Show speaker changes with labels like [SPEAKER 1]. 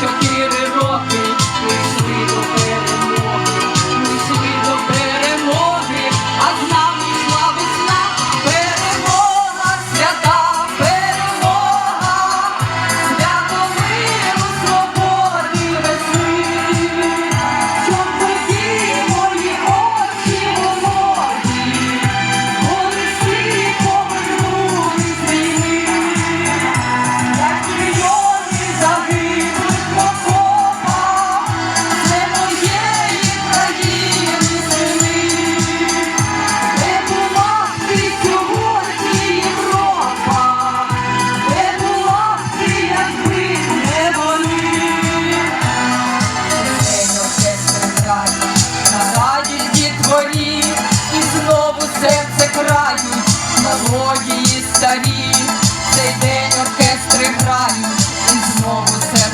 [SPEAKER 1] took серце крають, мелодії старі, цей день оркестри грають і знову серце.